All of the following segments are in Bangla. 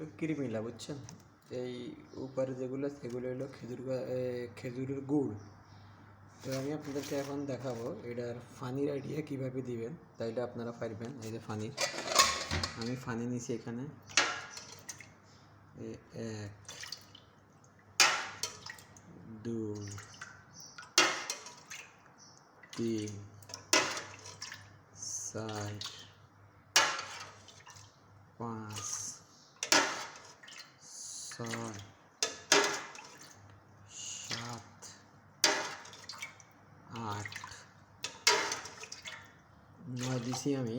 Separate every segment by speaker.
Speaker 1: এগুলো কৃমিলা বুঝছেন এই উপরে যেগুলো সেগুলো হলো খেজুর খেজুরের গুড় তো আমি আপনাদেরকে এখন দেখাবো এটার ফানির আইডিয়া কীভাবে দিবেন তাইলে আপনারা পারবেন এই যে ফানি আমি ফানি নিছি এখানে এক দুই তিন চার পাঁচ ছয় সাত আট নয় দিছি আমি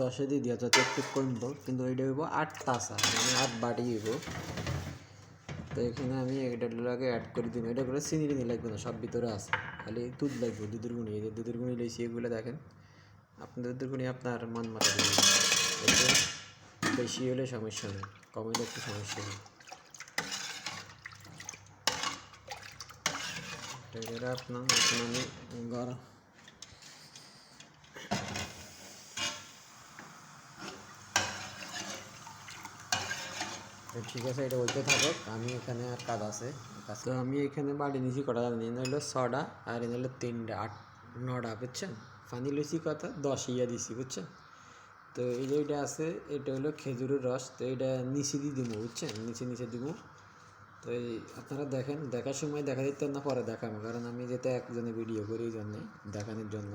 Speaker 1: দশে দিয়ে দিয়ে যাতে একটু কমব কিন্তু ওইটা হইব আট তাসা মানে আট বাটি হইব তো এখানে আমি এটা লাগে অ্যাড করে দিব এটা করে চিনি টিনি লাগবে না সব ভিতরে আছে খালি দুধ লাগবে দুধের গুঁড়ি এই যে দুধের গুঁড়ি লেছি এগুলো দেখেন আপনাদের দুধের গুঁড়ি আপনার মন মাথা বেশি হলে সমস্যা নেই কমে একটু সমস্যা নেই перерапна, от мене гора. ঠিক আছে এটা বলতে থাকো আমি এখানে আর কাজ আছে তো আমি এখানে বাড়ি নিচে কটা জানি না হলো ছটা আর এনে হলো তিনটা আট নটা বুঝছেন পানি লুচি কথা দশ ইয়া দিছি বুঝছেন তো এই যে এটা আছে এটা হলো খেজুরের রস তো এটা নিচে দিয়ে দিব বুঝছেন নিচে নিচে দিব তো এই আপনারা দেখেন দেখার সময় দেখা দিতে না পরে দেখানো কারণ আমি যেটা একজনে ভিডিও করি ওই জন্যে দেখানোর জন্য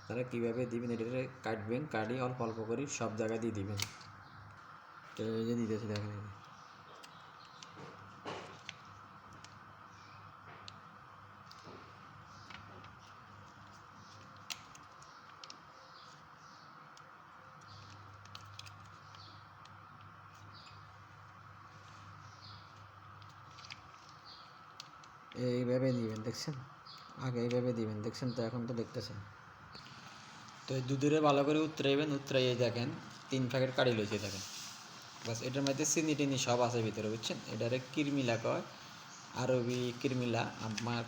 Speaker 1: আপনারা কীভাবে দিবেন এটা কাটবেন কাটিয়ে অল্প অল্প করে সব জায়গায় দিয়ে দিবেন তো এই যে দিতেছি দেখেন এইভাবে দিবেন দেখছেন আগে এইভাবে দিবেন দেখছেন তো এখন তো দেখতেছেন তো এই দুধুরে ভালো করে উতরাইবেন উত্তরাইয়ে দেখেন তিন প্যাকেট কাড়ি লইছে দেখেন বাস এটার মধ্যে চিনি টিনি সব আছে ভিতরে বুঝছেন এটারে কিরমিলা কয় আরবি কিরমিলা আমার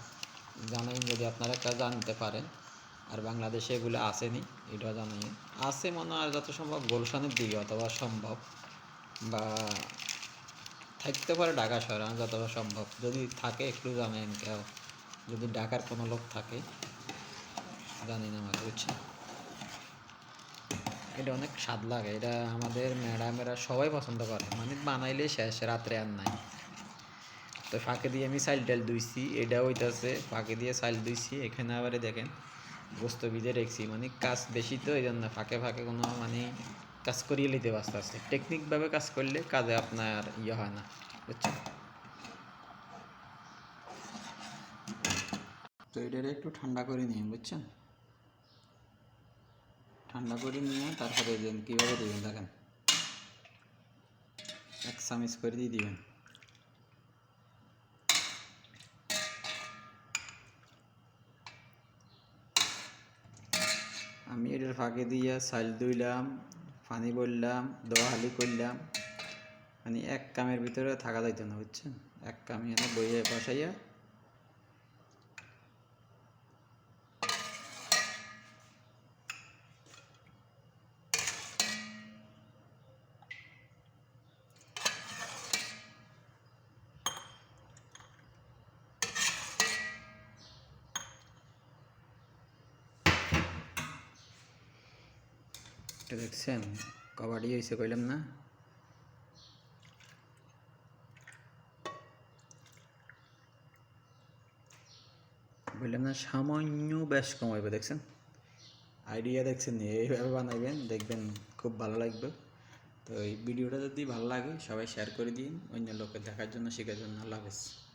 Speaker 1: জানাই যদি আপনারা একটা জানতে পারেন আর বাংলাদেশে এগুলো আসেনি এটা জানাই আছে মনে হয় যত সম্ভব গোলশানের দিকে অথবা সম্ভব বা থাকতে পারে ঢাকা শহরে যতটা সম্ভব যদি থাকে একটু জানেন কেউ যদি ঢাকার কোনো লোক থাকে জানি না আমাকে বুঝছেন এটা অনেক স্বাদ লাগে এটা আমাদের ম্যাডামেরা সবাই পছন্দ করে মানে বানাইলে শেষ রাত্রে আর নাই তো ফাঁকে দিয়ে আমি সাইল ডাল দুইছি এটা হইতাছে ফাঁকে দিয়ে সাইল দুইছি এখানে আবার দেখেন গোস্ত ভিজে রেখছি মানে কাজ বেশি তো এই জন্য ফাঁকে ফাঁকে কোনো মানে কাজ করিয়ে নিতে আস্তে আস্তে টেকনিকভাবে কাজ করলে কাজে আপনার ইয়ে হয় না বুঝছেন তো এটা একটু ঠান্ডা করে নিন বুঝছেন ঠান্ডা করে নিয়ে তারপরে দেন কীভাবে দেবেন দেখেন এক চামিচ করে দিয়ে দেবেন আমি এটার ফাঁকে দিয়ে সাইল দইলাম পানি বললাম দোয়াহালি করলাম মানে এক কামের ভিতরে থাকা যাইতো না বুঝছেন এক কামে বইয়ে বসাইয়া দেখছেন কবাডি হয়েছে কইলাম না বললাম না সামান্য বেশ কমাইবে দেখছেন আইডিয়া দেখছেন এইভাবে বানাইবেন দেখবেন খুব ভালো লাগবে তো এই ভিডিওটা যদি ভালো লাগে সবাই শেয়ার করে দিন অন্য লোকের দেখার জন্য শেখার জন্য আল্লাহ হাফেজ